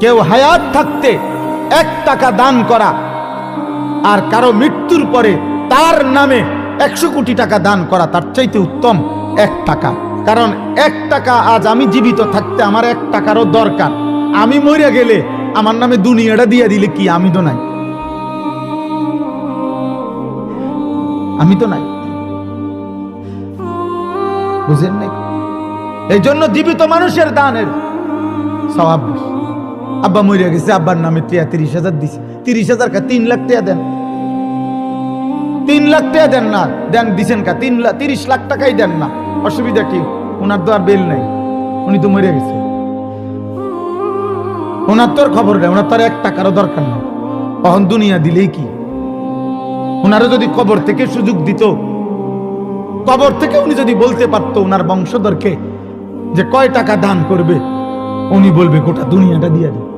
কেউ হায়াত থাকতে এক টাকা দান করা আর কারও মৃত্যুর পরে তার নামে একশো কোটি টাকা দান করা, তার চাইতে উত্তম এক টাকা। কারণ এক টাকা আজ আমি জীবিত থাকতে আমার এক টাকারও দরকার। আমি মরে গেলে আমার নামে দুনিয়াটা দিয়ে দিলে কি? আমি তো নাই। আমি তো নাই। বুঝেন নাই? এই জন্য জীবিত মানুষের দানের স্বভাব। আব্বা মরে গেছে, আব্বার নামে টিয়া তিরিশ হাজার দিছে। তিরিশ হাজার কা, তিন লাখ টাকা দেন। তিন লাখ টাকা দেন না, দেন দিছেন কা, তিন লাখ তিরিশ লাখ টাকাই দেন না। অসুবিধা কি? ওনার তো আর বেল নাই, উনি তো মরে গেছে। ওনার তো খবর নেই, ওনার তো আর এক টাকারও দরকার নেই। তখন দুনিয়া দিলেই কি? ওনারও যদি কবর থেকে সুযোগ দিত, কবর থেকে উনি যদি বলতে পারতো ওনার বংশধরকে যে কয় টাকা দান করবে, উনি বলবে গোটা দুনিয়াটা দিয়ে দেবে